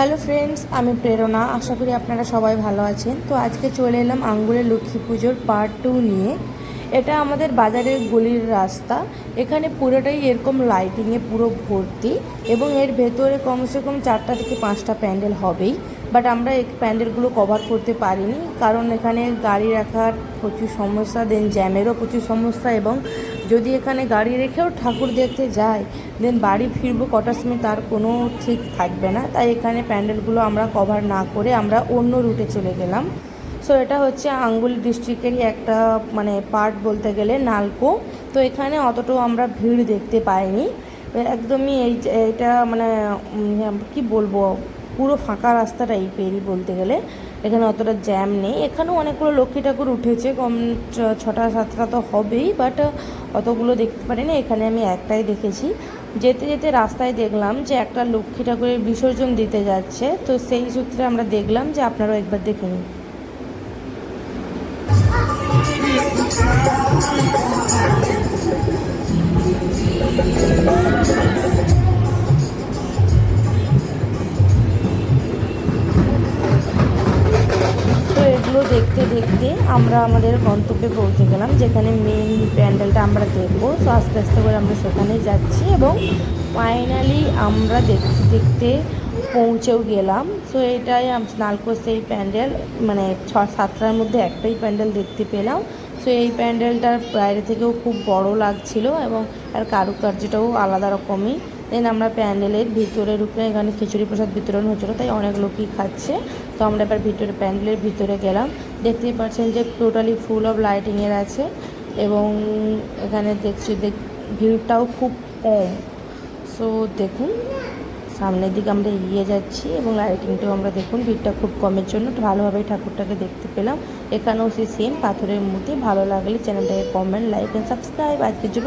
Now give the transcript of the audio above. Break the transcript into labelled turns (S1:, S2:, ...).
S1: Hello friends, আমি প্রেরণা। আশা করি আপনারা সবাই ভালো আছেন। তো আজকে চলে এলাম আঙ্গুরের লক্ষ্মী পুজোর পার্ট টু নিয়ে। এটা আমাদের বাজারের গলির রাস্তা। এখানে পুরোটাই এরকম লাইটিংয়ে পুরো ভর্তি এবং এর ভেতরে কমসে কম চারটা থেকে পাঁচটা প্যান্ডেল হবেই। বাট আমরা এই প্যান্ডেলগুলো কভার করতে পারিনি। কারণ এখানে গাড়ি রাখার প্রচুর সমস্যা দেন জ্যামেরও প্রচুর সমস্যা এবং যদি এখানে গাড়ি রেখেও ঠাকুর দেখতে যাই দেন বাড়ি ফিরবো কটার সময় তার কোনো ঠিক থাকবে না। তাই এখানে প্যান্ডেলগুলো আমরা কভার না করে আমরা অন্য রুটে চলে গেলাম। সো এটা হচ্ছে আঙ্গুল ডিস্ট্রিক্টেরই একটা মানে পার্ট বলতে গেলে নালকো। তো এখানে অতটাও আমরা ভিড় দেখতে পাইনি। একদমই এই এটা মানে কি বলব, পুরো ফাঁকা রাস্তা টাইপেরই বলতে গেলে। এখানে অতটা জ্যাম নেই। এখানেও অনেকগুলো লক্ষ্মী ঠাকুর উঠেছে, কম ছটা, সাতটা তো হবেই বাট অতগুলো দেখতে পারিনি। এখানে আমি একটাই দেখেছি। যেতে যেতে রাস্তায় দেখলাম যে একটা লক্ষ্মী ঠাকুরের বিসর্জন দিতে যাচ্ছে। তো সেই সূত্রে আমরা দেখলাম যে আপনারাও একবার দেখে নিন। তো এগুলো দেখতে দেখতে আমরা আমাদের গন্তব্যে পৌঁছে গেলাম, যেখানে মেন প্যান্ডেলটা আমরা দেখব। তো আস্তে আস্তে করে আমরা সেখানে যাচ্ছি এবং ফাইনালি আমরা দেখতে দেখতে পৌঁছেও গেলাম। সো এটাই আম- নালকো সেই প্যান্ডেল মানে ছ সাতটার মধ্যে একটাই প্যান্ডেল দেখতে পেলাম। তো এই প্যান্ডেলটার বাইরে থেকেও খুব বড় লাগছিল এবং আর কারুকার্যটাও আলাদা রকমই। দেন আমরা প্যান্ডেলের ভিতরে ঢুকে এখানে খিচুড়ি প্রসাদ বিতরণ হচ্ছিল, তাই অনেক লোকই খাচ্ছে। তো আমরা এবার ভিতরে, প্যান্ডেলের ভিতরে গেলাম। দেখতেই পাচ্ছেন যে টোটালি ফুল অফ লাইটিংয়ের আছে এবং এখানে দেখছি দেখ, ভিড়টাও খুব কম। সো দেখুন। সামনের দিকে আমরা এগিয়ে যাচ্ছি এবং লাইটিংটাও আমরা দেখুন, ভিড়টা খুব কমের জন্য। ভালোভাবে ঠাকুরটাকে দেখতে পেলাম। এখানেও সেই সেম পাথরের মূর্তি। ভালো লাগলে চ্যানেলটাকে কমেন্ট লাইক অ্যান্ড সাবস্ক্রাইব আজকের জন্য